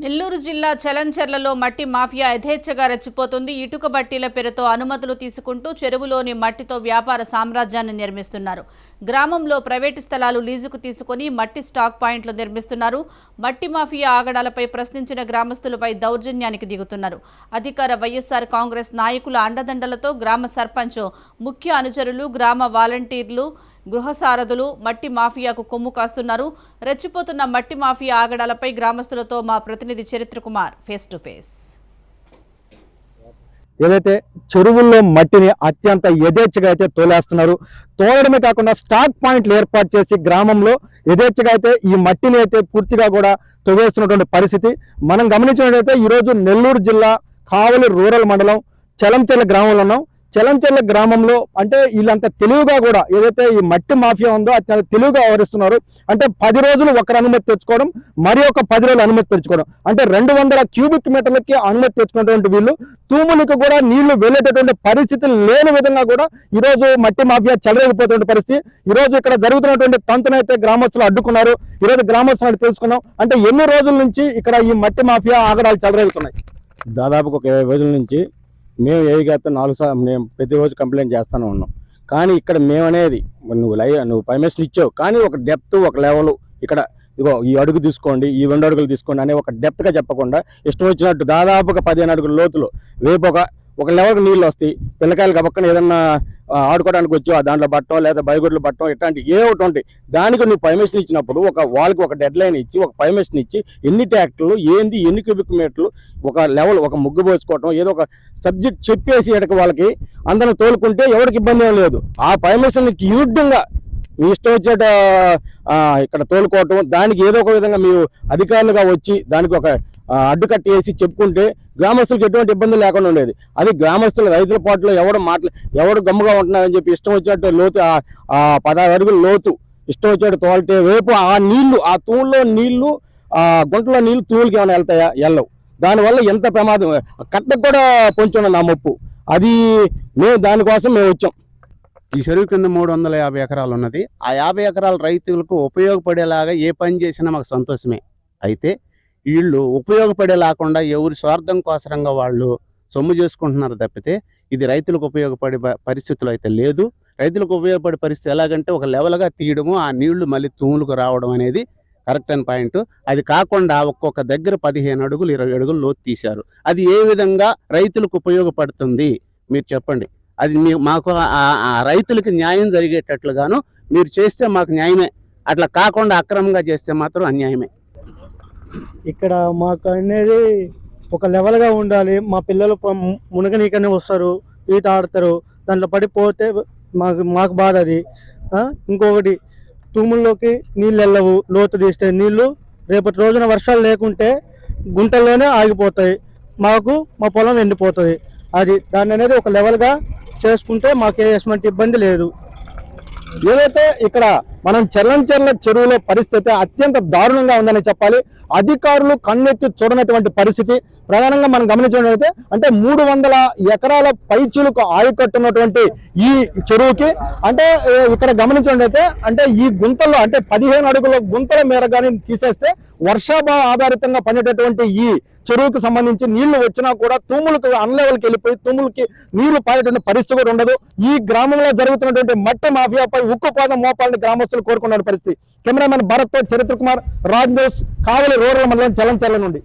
నెల్లూరు జిల్లా చలంచెర్లలో మట్టి మాఫియా యథేచ్ఛగా రెచ్చిపోతుంది. ఇటుక బట్టీల పేరుతో అనుమతులు తీసుకుంటూ చెరువులోని మట్టితో వ్యాపార సామ్రాజ్యాన్ని నిర్మిస్తున్నారు. గ్రామంలో ప్రైవేటు స్థలాలు లీజుకు తీసుకుని మట్టి స్టాక్ పాయింట్లు నిర్మిస్తున్నారు. మట్టి మాఫియా ఆగడాలపై ప్రశ్నించిన గ్రామస్తులపై దౌర్జన్యానికి దిగుతున్నారు. అధికార వైఎస్ఆర్ కాంగ్రెస్ నాయకుల అండదండలతో గ్రామ సర్పంచ్ ముఖ్య అనుచరులు గ్రామ వాలంటీర్లు గృహసారథులు మట్టి మాఫియాకు కొమ్ము కాస్తున్నారు. రెచ్చిపోతున్న మట్టి మాఫియా ఆగడాలపై గ్రామస్తులతో మా ప్రతినిధి చరిత్ర కుమార్ ఫేస్ టు ఫేస్. ఏదైతే చెరువుల్లో మట్టిని అత్యంత యథేచ్ఛగా అయితే తోలేస్తున్నారు తోలడమే కాకుండా స్టాక్ పాయింట్లు ఏర్పాటు చేసి గ్రామంలో యథేచ్ఛగా అయితే ఈ మట్టిని అయితే పూర్తిగా కూడా తొవేస్తున్నటువంటి పరిస్థితి. మనం గమనించినట్లయితే ఈరోజు నెల్లూరు జిల్లా కావలి రూరల్ మండలం చలంచెల గ్రామంలో ఉన్నాం. చలంచెల్ల గ్రామంలో అంటే వీళ్ళంత తెలివిగా కూడా ఏదైతే ఈ మట్టి మాఫియా ఉందో అత్యంత తెలివిగా వ్యవహరిస్తున్నారు. అంటే పది రోజులు ఒకరు అనుమతి తెచ్చుకోవడం మరి ఒక పది రోజులు అనుమతి తెచ్చుకోవడం. అంటే రెండు వందల క్యూబిక్ మీటర్లకి అనుమతి తెచ్చుకున్నటువంటి వీళ్ళు తూములకు కూడా నీళ్ళు వెళ్ళేటటువంటి పరిస్థితులు లేని విధంగా కూడా ఈరోజు మట్టి మాఫియా చెలరేగిపోతున్న పరిస్థితి. ఈ రోజు ఇక్కడ జరుగుతున్నటువంటి తంతునైతే గ్రామస్తులు అడ్డుకున్నారు. ఈరోజు గ్రామస్తులు తెలుసుకున్నాం అంటే ఎన్ని రోజుల నుంచి ఇక్కడ ఈ మట్టి మాఫియా ఆగడాలు చెలరేగుతున్నాయి? దాదాపు ఒక ఇరవై రోజుల నుంచి మేము ఏగాతో నాలుగు సార్లు మేము ప్రతిరోజు కంప్లైంట్ చేస్తూనే ఉన్నాం. కానీ ఇక్కడ మేమనేది నువ్వు లై నువ్వు పర్మిషన్ ఇచ్చావు. కానీ ఒక డెప్త్ ఒక లెవెల్ ఇక్కడ ఇగో ఈ అడుగు తీసుకోండి ఈ రెండు అడుగులు తీసుకోండి అనే ఒక డెప్త్గా చెప్పకుండా ఇష్టం వచ్చినట్టు దాదాపుగా పదిహేను అడుగుల లోతులు రేపు ఒక ఒక లెవెల్కి నీళ్ళు వస్తాయి. పిల్లకాయలు పక్కన ఏదన్నా ఆడుకోవడానికి వచ్చో ఆ దాంట్లో పట్టడం లేదా బయగుడ్లు పట్టడం ఇట్లాంటి ఏ ఒకటి ఉంటాయి. దానికి నువ్వు పర్మిషన్ ఇచ్చినప్పుడు ఒక వాళ్ళకి ఒక డెడ్ లైన్ ఇచ్చి ఒక పర్మిషన్ ఇచ్చి ఎన్ని ట్యాక్టర్లు ఏంది ఎన్ని క్యూబిక్ మీటర్లు ఒక లెవెల్ ఒక ముగ్గు పోసుకోవటం ఏదో ఒక సబ్జెక్ట్ చెప్పేసి ఎడక వాళ్ళకి అందరం తోలుకుంటే ఎవరికి ఇబ్బంది ఏం లేదు. ఆ పర్మిషన్కి విరుద్ధంగా మీ ఇష్టం వచ్చేట ఇక్కడ తోలుకోవటం దానికి ఏదో ఒక విధంగా మీరు అధికారులుగా వచ్చి దానికి ఒక ఆ, అడ్డుకట్ట వేసి చెప్పుకుంటే గ్రామస్తులకు ఎటువంటి ఇబ్బంది లేకుండా ఉండేది. అది గ్రామస్తులు రైతుల పాటలో ఎవడు మాట్లా ఎవడు గమ్ముగా ఉంటున్నారని చెప్పి ఇష్టం వచ్చినట్టు లోతు ఆ- పదహారు అడుగులు లోతు ఇష్టం వచ్చేట తోలితే రేపు ఆ నీళ్ళు ఆ తూళ్ళలో నీళ్ళు ఆ గుంటలో నీళ్ళు తూళ్ళకి ఏమైనా వెళ్తాయా? వెళ్ళవు. దానివల్ల ఎంత ప్రమాదం? కట్టకు కూడా కొంచెం నా ముప్పు. అది మేము దానికోసం మేము వచ్చాం. ఈ చెరువు కింద మూడు వందల యాభై ఎకరాలు ఉన్నది ఆ యాభై ఎకరాల రైతులకు ఉపయోగపడేలాగా ఏ పని చేసినా మాకు సంతోషమే. అయితే వీళ్ళు ఉపయోగపడేలాకుండా ఎవరి స్వార్థం కోసరంగా వాళ్ళు సొమ్ము చేసుకుంటున్నారు తప్పితే ఇది రైతులకు ఉపయోగపడే పరిస్థితులు అయితే లేదు. రైతులకు ఉపయోగపడే పరిస్థితి ఎలాగంటే ఒక లెవెల్గా తీయడము ఆ నీళ్ళు మళ్ళీ తూములకు రావడం అనేది కరెక్ట్ అండ్ పాయింట్. అది కాకుండా ఒక్కొక్క దగ్గర పదిహేను అడుగులు ఇరవై అడుగులు లోతు తీశారు. అది ఏ విధంగా రైతులకు ఉపయోగపడుతుంది? మీరు చెప్పండి. అది మీ మాకు ఆ- రైతులకి న్యాయం జరిగేటట్లుగాను మీరు చేస్తే మాకు న్యాయమే. అట్లా కాకుండా అక్రమంగా చేస్తే మాత్రం అన్యాయమే. ఇక్కడ మాకు అనేది ఒక లెవెల్గా ఉండాలి. మా పిల్లలు మునగనీకనే వస్తారు ఈత ఆడతారు దాంట్లో పడిపోతే మాకు మాకు బాధ అది. ఇంకొకటి తూముల్లోకి నీళ్ళు వెళ్ళవు లోతు తీస్తే నీళ్ళు రేపటి రోజున వర్షాలు లేకుంటే గుంటల్లోనే ఆగిపోతాయి. మాకు మా పొలం ఎండిపోతుంది. అది దాన్ని అనేది ఒక లెవెల్గా చేసుకుంటే మాకు ఎటువంటి ఇబ్బంది లేదు. ఏదైతే ఇక్కడ మనం చెల్లంచెర్ల చెరువులో పరిస్థితి అత్యంత దారుణంగా ఉందని చెప్పాలి. అధికారులు కన్నెత్తి చూడనటువంటి పరిస్థితి. ప్రధానంగా మనం గమనించినట్లయితే అంటే మూడు వందల ఎకరాల పైచులకు ఆయుకట్టున్నటువంటి ఈ చెరువుకి అంటే ఇక్కడ గమనించినట్లయితే అంటే ఈ గుంతల్లో అంటే పదిహేను అడుగుల గుంతల మేర కానీ తీసేస్తే వర్షాభావ ఆధారితంగా పడేటటువంటి ఈ చెరువుకు సంబంధించి నీళ్ళు వచ్చినా కూడా తూములకు అన్లెవెల్కి వెళ్ళిపోయి తూములకి నీళ్ళు పారేటువంటి పరిస్థితి కూడా ఉండదు. ఈ గ్రామంలో జరుగుతున్నటువంటి మట్టి మాఫియాపై ఉక్కుపాదం మోపాలని గ్రామస్తులు కోరుకున్న పరిస్థితి. Cameraman Bharat Charitra Kumar Raj news Kavali rural మండలం చలంచర్ల నుండి.